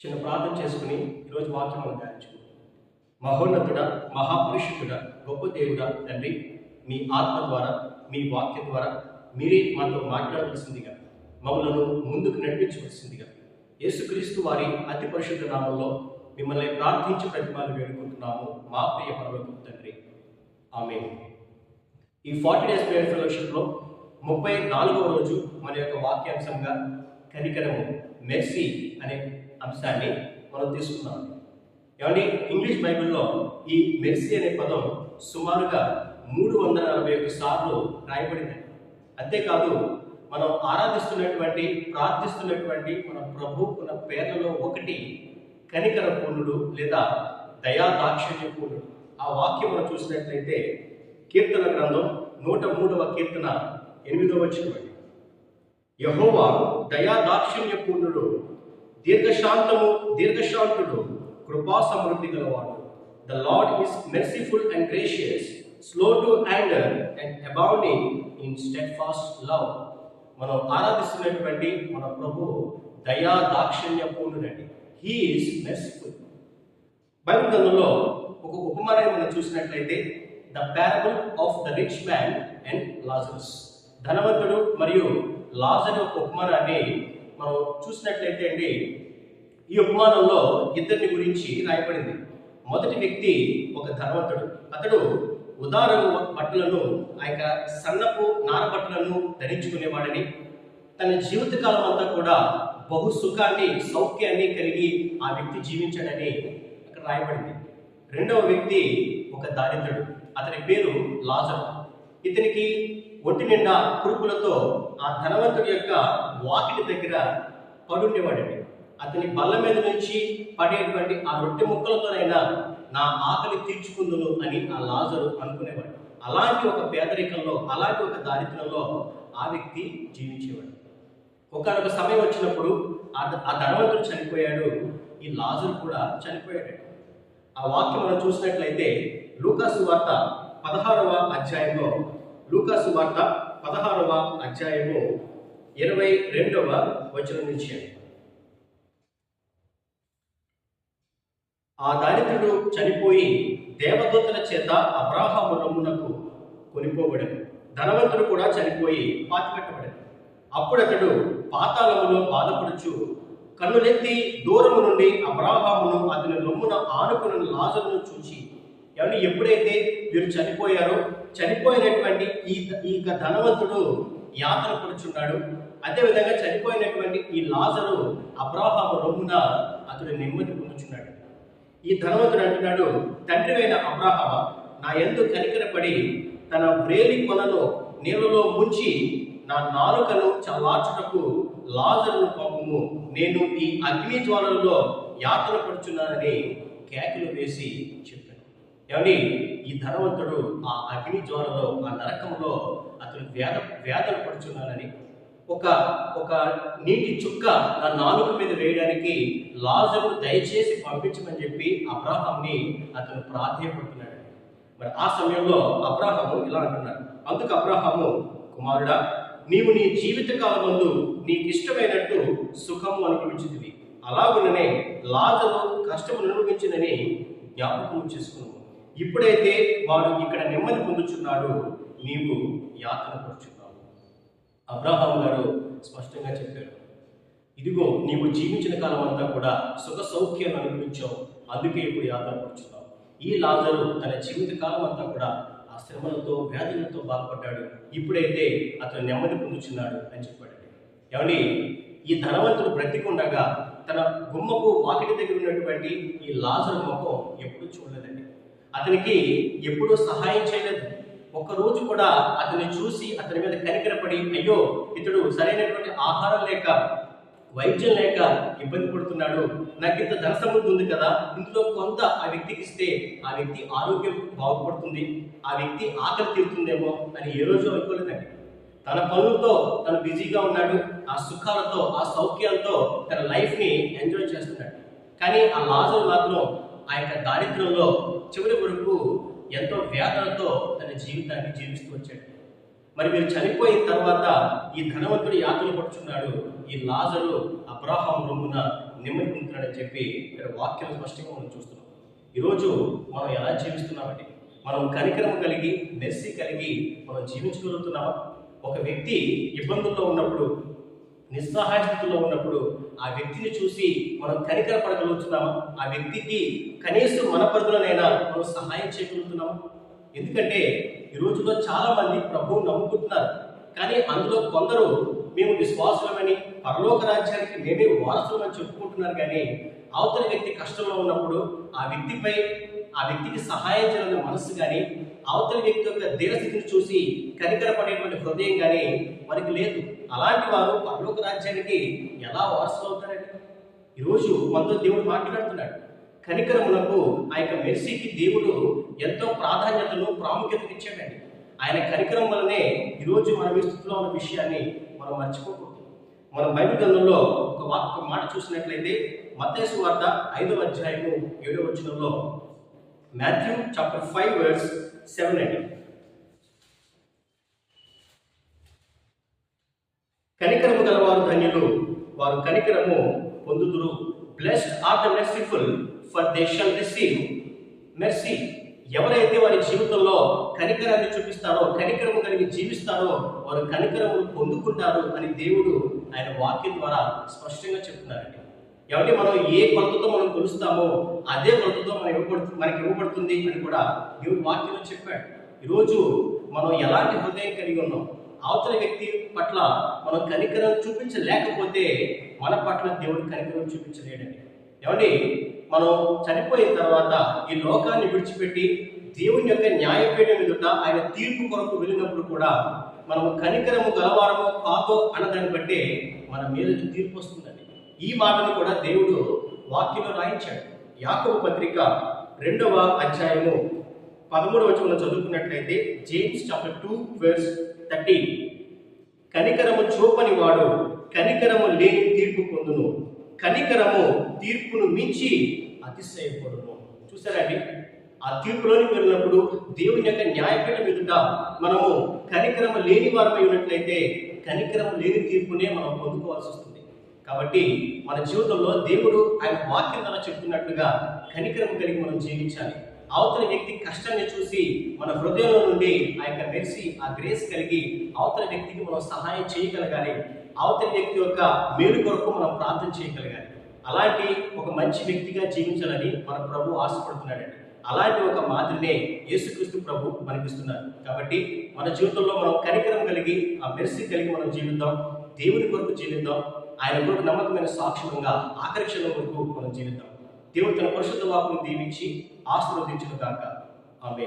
చిన్న ప్రార్థన చేసుకుని ఈరోజు వాక్యం మనం ధ్యానించుకుంటాం మహోన్నతుడ మహాపురుషుడ గొప్ప దేవుడ తండ్రి మీ ఆత్మ ద్వారా మీ వాక్యం ద్వారా మీరే మనతో మాట్లాడవలసిందిగా మమ్మలను ముందుకు నడిపించవలసిందిగా యేసుక్రీస్తు వారి అతి పరిశుద్ధ నామంలో మిమ్మల్ని ప్రార్థించి ప్రతిమాలు వేడుకుంటున్నాము మా ప్రియ పరలోకపు తండ్రి. ఆమె ఈ ఫార్టీ డేస్ ప్రేయర్ ఫెలోషిప్లో ముప్పై నాలుగవ రోజు మన యొక్క వాక్యాంశంగా కనికరము మెర్సీ అనే అంశాన్ని మనం తీసుకున్నాం. ఏమండి? ఇంగ్లీష్ బైబిల్లో ఈ మెర్సీ అనే పదం సుమారుగా మూడు వందల నలభై ఒక్క సార్లు రాయబడింది. అంతేకాదు మనం ఆరాధిస్తున్నటువంటి ప్రార్థిస్తున్నటువంటి మన ప్రభు ఉన్న పేర్లలో ఒకటి కనికర పూర్ణుడు లేదా దయా దాక్షిణ్య పూర్ణుడు. ఆ వాక్యం మనం చూసినట్లయితే కీర్తన గ్రంథం నూట మూడవ కీర్తన ఎనిమిదవ వచ్చిన యహోవా దయా దాక్షిణ్య పూర్ణుడు దీర్ఘశాంతము దీర్ఘశాంతుడు కృపా సమృద్ధి గలవాడు. The Lord is merciful and gracious slow to anger and abounding in steadfast love మనం ఆరాధిస్తున్నటువంటి మన ప్రభు దయా దాక్షిణ్య పూర్ణుడండి హీఈస్ మెర్సిఫుల్ బైబిల్ గ్రంథంలో ఒక ఉపమానాన్ని మనం చూసినట్లయితే the parable of the rich man and Lazarus ధనవంతుడు మరియు లాజర్ యొక్క ఉపమానాన్ని మనం చూసినట్లయితే అండి ఈ ఉపమానంలో ఇద్దరిని గురించి రాయబడింది. మొదటి వ్యక్తి ఒక ధనవంతుడు. అతడు ఉదార బట్టలను ఆ యొక్క సన్నపు నార బట్టలను ధరించుకునేవాడని తన జీవితకాలం అంతా కూడా బహు సుఖాన్ని సౌఖ్యాన్ని కలిగి ఆ వ్యక్తి జీవించాడని అక్కడ రాయబడింది. రెండవ వ్యక్తి ఒక దారిద్రుడు. అతని పేరు లాజరు. ఇతనికి ఒంటి నిండా కురుపులతో ఆ ధనవంతుడి యొక్క వాకిలి దగ్గర పడుండేవాడండి అతని బల్ల మీద నుంచి పడేటువంటి ఆ రొట్టె ముక్కలతోనైనా నా ఆకలి తీర్చుకుందును అని ఆ లాజరు అనుకునేవాడు. అలాంటి ఒక పేదరికంలో అలాంటి ఒక దారిద్రంలో ఆ వ్యక్తి జీవించేవాడు. ఒకనొక సమయం వచ్చినప్పుడు ఆ ఆ ధనవంతుడు చనిపోయాడు ఈ లాజరు కూడా చనిపోయాడు. ఆ వాక్యం మనం చూసినట్లయితే లూకాసు వార్త పదహారవ అధ్యాయంలో లూకాసు వార్త పదహారవ అధ్యాయము ఇరవై రెండవ వచనం నుంచి. ఆ దారిద్రుడు చనిపోయి దేవదూతల చేత అబ్రాహాము రమ్మునకు కొనిపోబడను. ధనవంతుడు కూడా చనిపోయి పాతిపెట్టబడను. అప్పుడు అతడు పాతాళములో బాధపడుచు కన్నులెత్తి దూరము నుండి అబ్రాహామును అతని రొమ్మున ఆనుకుని లాజరును చూచి ఏమంటే ఎప్పుడైతే వీరు చనిపోయారో చనిపోయినటువంటి ఈ ఈ ధనవంతుడు యాతన పడుచున్నాడు. అదేవిధంగా చనిపోయినటువంటి ఈ లాజరు అబ్రాహాము రొమ్మున అతడు నెమ్మది పొందుచున్నాడు. ఈ ధనవంతుడు అంటున్నాడు తండ్రివైన అబ్రాహమ నా ఎందు కనికరపడి తన బ్రేలి కొనను నీళ్ళలో ముంచి నా నాలుకను చల్లార్చుటకు లాజరును పంపుము. నేను ఈ అగ్ని జ్వాలల్లో యాతన పడుచున్నానని కేకలు వేసి చెప్పాను. ఏమండి? ఈ ధనవంతుడు ఆ అగ్ని జ్వాలలో ఆ నరకంలో అతను వేద వేదన పడుచున్నానని ఒక ఒక నీటి చుక్క నా నాలుగు మీద వేయడానికి లాజరు దయచేసి పంపించమని చెప్పి అబ్రాహాంని అతను ప్రాధేయపడుతున్నాడు మరి ఆ సమయంలో అబ్రాహాము ఇలా అంటున్నాడు. అందుకు అబ్రాహాము కుమారుడా నీవు నీ జీవిత కాలమందు నీకు ఇష్టమైనట్టు సుఖము అనుభవించింది అలాగుననే లాజరు కష్టము అనుభవించిందని జ్ఞాపకం చేసుకున్నాము. ఇప్పుడైతే వాడు ఇక్కడ నెమ్మది పొందుచున్నాడు నీవు యాతన పడుచున్నావు అబ్రహాం గారు స్పష్టంగా చెప్పారు ఇదిగో నీవు జీవించిన కాలం అంతా కూడా సుఖ సౌఖ్యం అనుభవించావు. అందుకే ఇప్పుడు యాత్ర పడుచున్నావు ఈ లాజరు తన జీవిత కాలం అంతా కూడా ఆ శ్రమలతో వ్యాధులతో బాధపడ్డాడు. ఇప్పుడైతే అతను నెమ్మది పొందుచున్నాడు అని చెప్పాడు ఏమండి ఈ ధనవంతుడు బ్రతికుండగా తన గుమ్మపు వాకిటి దగ్గర ఉన్నటువంటి ఈ లాజరు ముఖం ఎప్పుడూ చూడలేదండి. అతనికి ఎప్పుడూ సహాయం చేయలేదు. ఒక్కరోజు కూడా అతన్ని చూసి అతని మీద కనికరపడి అయ్యో ఇతడు సరైనటువంటి ఆహారం లేక వైద్యం లేక ఇబ్బంది పడుతున్నాడు. నాకు ఇంత ధన సమృద్ధి ఉంది కదా ఇందులో కొంత ఆ వ్యక్తికి ఇస్తే ఆ వ్యక్తి ఆరోగ్యం బాగుపడుతుంది ఆ వ్యక్తి ఆకలి తీరుతుందేమో అని ఏ రోజు అనుకోలేదండి. తన పనులతో తను బిజీగా ఉన్నాడు ఆ సుఖాలతో ఆ సౌఖ్యాలతో తన లైఫ్ని ఎంజాయ్ చేస్తున్నాడు. కానీ ఆ లాజర్ మాత్రం ఆ యొక్క దారిద్రంలో చివరి వరకు ఎంతో వేదనతో తన జీవితాన్ని జీవిస్తూ వచ్చాడు. మరి మీరు చనిపోయిన తర్వాత ఈ ధనవంతుడు యాతలు పడుచున్నాడు. ఈ లాజరు అబ్రాహాం రొమ్మున నెమ్మది చెప్పి ఇక్కడ వాక్యం స్పష్టంగా మనం చూస్తున్నాం. ఈరోజు మనం ఎలా జీవిస్తున్నామండి? మనం కనికరం కలిగి మెస్సి కలిగి మనం జీవించగలుగుతున్నామా? ఒక వ్యక్తి ఇబ్బందుల్లో ఉన్నప్పుడు నిస్సహాయ స్థితిలో ఉన్నప్పుడు ఆ వ్యక్తిని చూసి మనం కనికర పడగలుగుతున్నామా? ఆ వ్యక్తికి కనీసం మన పరిధిలోనైనా మనం సహాయం చేయగలుగుతున్నామా ఎందుకంటే ఈ రోజుల్లో చాలా మంది ప్రభువు నమ్ముకుంటున్నారు. కానీ అందులో కొందరు మేము విశ్వాసులమని పరలోక రాజ్యానికి మేమే వారసులమని చెప్పుకుంటున్నారు. కానీ అవతలి వ్యక్తి కష్టంలో ఉన్నప్పుడు ఆ వ్యక్తిపై ఆ వ్యక్తికి సహాయం చేయాలన్న మనసు కానీ అవతలి వ్యక్తి యొక్క దీనస్థితిని చూసి కనికరపడేటువంటి హృదయం కానీ మనకి లేదు. అలాంటి వారు పర్లోక రాజ్యానికి ఎలా వారసులు అవుతారండి? ఈరోజు మనతో దేవుడు మాట్లాడుతున్నాడు. కనికరమునకు ఆ యొక్క మెర్సీకి దేవుడు ఎంతో ప్రాధాన్యతను ప్రాముఖ్యత ఇచ్చాడండి. ఆయన కనికరం వల్లనే ఈరోజు మనం ఈ స్థితిలో ఉన్న విషయాన్ని మనం మర్చిపోకూడదు. మనం బైబిల్ గ్రంథంలో ఒక మాట చూసినట్లయితే మత్తేసు వార్త ఐదవ అధ్యాయము ఏడవ వచనంలో Matthew chapter five verse seven eight కనికరము గలవారు ధన్యులు. వారు కనికరము పొందుదురు. Blessed are the merciful for they shall receive mercy ఎవరైతే వారి జీవితంలో కనికరాన్ని చూపిస్తారో కనికరము కలిగి జీవిస్తారో వారు కనికరము పొందుకుంటారు అని దేవుడు ఆయన వాక్యం ద్వారా స్పష్టంగా చెప్తున్నారండి. ఎవరి మనం ఏ కొలతతో మనం కొలుస్తామో అదే కొలతతో మనం ఇవ్వబడుతుంది మనకి ఇవ్వబడుతుంది అని కూడా దేవుడు వాక్యంలో చెప్పాడు. ఈరోజు మనం ఎలాంటి హృదయం కలిగి ఉన్నాం? అవతల వ్యక్తి పట్ల మనం కనికరం చూపించలేకపోతే మన పట్ల దేవుడు కనికరం చూపించలేడండి. ఏమండి? మనం చనిపోయిన తర్వాత ఈ లోకాన్ని విడిచిపెట్టి దేవుని యొక్క న్యాయపీఠం ఎదుట ఆయన తీర్పు కొరకు వెళ్ళినప్పుడు కూడా మనం కనికరము గలవారము కాదో అన్నదాన్ని బట్టే మన మీద తీర్పు వస్తుందండి. ఈ మాటను కూడా దేవుడు వాక్యంలో రాయించాడు. యాకవ పత్రిక రెండవ అధ్యాయము పదమూడవ వచనంలో చదువుకున్నట్లయితే James chapter two verse thirteen కనికరము చూపని వాడు కనికరము లేని తీర్పు పొందును. కనికరము తీర్పును మించి అతిశయపడును. చూసారండి ఆ తీర్పులోనికి వెళ్ళినప్పుడు దేవుని యొక్క న్యాయపీఠం ఎదుట మనము కనికరము లేని వారమై ఉన్నట్లయితే కనికరము లేని తీర్పునే మనం పొందుకోవాల్సి వస్తుంది. కాబట్టి మన జీవితంలో దేవుడు ఆయన వాక్యం ద్వారా చెప్తున్నట్లుగా కనికరం కలిగి మనం జీవించాలి. అవతల వ్యక్తి కష్టాన్ని చూసి మన హృదయంలో నుండి ఆ యొక్క మెరిసి ఆ గ్రేస్ కలిగి అవతల వ్యక్తికి మనం సహాయం చేయగలగాలి. అవతల వ్యక్తి యొక్క మేలు కొరకు మనం ప్రార్థన చేయగలగాలి. అలాంటి ఒక మంచి వ్యక్తిగా జీవించాలని మన ప్రభు ఆశపడుతున్నాడండి. అలాంటి ఒక మాదిరినే యేసుక్రీస్తు ప్రభు మనకిస్తున్నారు. కాబట్టి మన జీవితంలో మనం కనికరం కలిగి ఆ మెరిసి కలిగి మనం జీవిద్దాం. దేవుని కొరకు జీవిద్దాం. ఆయన కొరకు నమ్మకమైన సాక్ష్యంగా ఆకర్షణ క్షణం వరకు మనం జీవితం. దేవుడు తన పరిశుద్ధ వాకును దీవించి ఆశీర్వదించిన దాకా ఆమె